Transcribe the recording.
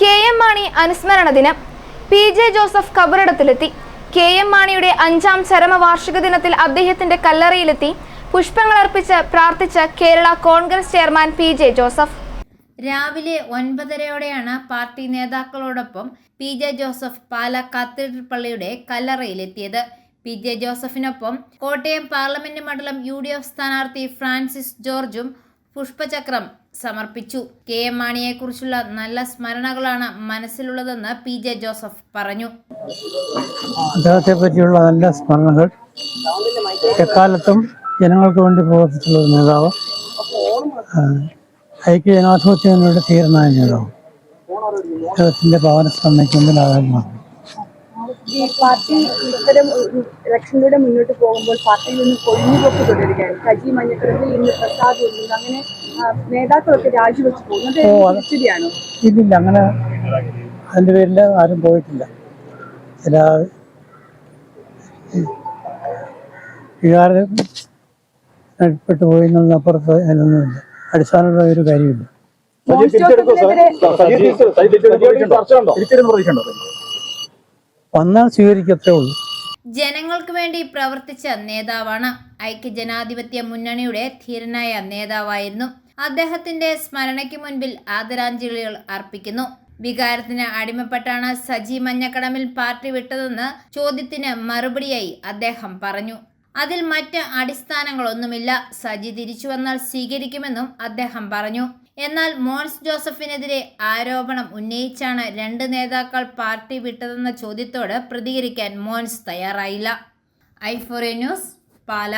K M Mani അനുസ്മരണ ദിനം P J Joseph കബറിടത്തിലെത്തി. കെ എം മാണിയുടെ അഞ്ചാം ചരമവാർഷിക ദിനത്തിൽ അദ്ദേഹത്തിന്റെ കല്ലറയിലെത്തി. പുഷ്പങ്ങൾ അർപ്പിച്ച് പ്രാർത്ഥിച്ച Kerala Congress chairman P J Joseph. രാവിലെ ഒൻപതരയോടെയാണ് party നേതാക്കളോടൊപ്പം P J Joseph Pala cathedral പള്ളിയുടെ കല്ലറയിലെത്തിയത്. പി ജെ ജോസഫിനൊപ്പം കോട്ടയം പാർലമെന്റ് മണ്ഡലം യു ഡി എഫ് സ്ഥാനാർത്ഥി ഫ്രാൻസിസ് ജോർജും പുഷ്പചക്രം സമർപ്പിച്ചു. കെ എം മാണിയെക്കുറിച്ചുള്ള നല്ല സ്മരണകളാണ് മനസ്സിലുള്ളതെന്ന് പി ജെ ജോസഫ് പറഞ്ഞു. അദ്ദേഹത്തെ പറ്റിയുള്ള നല്ല സ്മരണകൾ എക്കാലത്തും ജനങ്ങൾക്ക് വേണ്ടി പ്രവർത്തിച്ചുള്ള ഒരു നേതാവ് ഐക്യ ജനാധിപത്യം തീരുമാന നേതാവ് അദ്ദേഹത്തിന്റെ ഭവന സ്മരണയ്ക്ക് മുമ്പിൽ ആകാരമാണ് ഈ പാർട്ടി ഇത്തരം ഇലക്ഷനിലൂടെ മുന്നോട്ട് പോകുമ്പോൾ പാർട്ടിയിൽ നിന്ന് കൊഴിഞ്ഞുപോക്ക് തുടരുകയാണ്. സജി മഞ്ഞക്കടമ്പിൽ ഇന്ന് പ്രസാദ് വരുന്നത് അങ്ങനെ നേതാക്കളൊക്കെ രാജിവെച്ച് പോകുന്നത് ഇല്ലില്ല അങ്ങനെ അതിന്റെ പേരിൽ ആരും പോയിട്ടില്ല. ചില വികാരം പെട്ടു പോയി അപ്പുറത്ത് അതിനൊന്നുമില്ല. അടിസ്ഥാനമുള്ള ഒരു കാര്യമില്ല. വന്നാൽ സ്വീകരിക്കത്തേ ഉള്ളൂ. ജനങ്ങൾക്ക് വേണ്ടി പ്രവർത്തിച്ച നേതാവാണ് ഐക്യ ജനാധിപത്യ മുന്നണിയുടെ ധീരനായ നേതാവായിരുന്നു. അദ്ദേഹത്തിന്റെ സ്മരണയ്ക്ക് മുൻപിൽ ആദരാഞ്ജലികൾ അർപ്പിക്കുന്നു. വികാരത്തിന് അടിമപ്പെട്ടാണ് സജി മഞ്ഞക്കടമിൽ പാർട്ടി വിട്ടതെന്ന് ചോദ്യത്തിന് മറുപടിയായി അദ്ദേഹം പറഞ്ഞു. അതിൽ മറ്റ് അടിസ്ഥാനങ്ങളൊന്നുമില്ല. സജി തിരിച്ചു വന്നാൽ സ്വീകരിക്കുമെന്നും അദ്ദേഹം പറഞ്ഞു. എന്നാൽ മോൻസ് ജോസഫിനെതിരെ ആരോപണം ഉന്നയിച്ചാണ് രണ്ട് നേതാക്കൾ പാർട്ടി വിട്ടതെന്ന ചോദ്യത്തോട് പ്രതികരിക്കാൻ മോൻസ് തയ്യാറായില്ല. ഐ ഫോറി ന്യൂസ് പാല.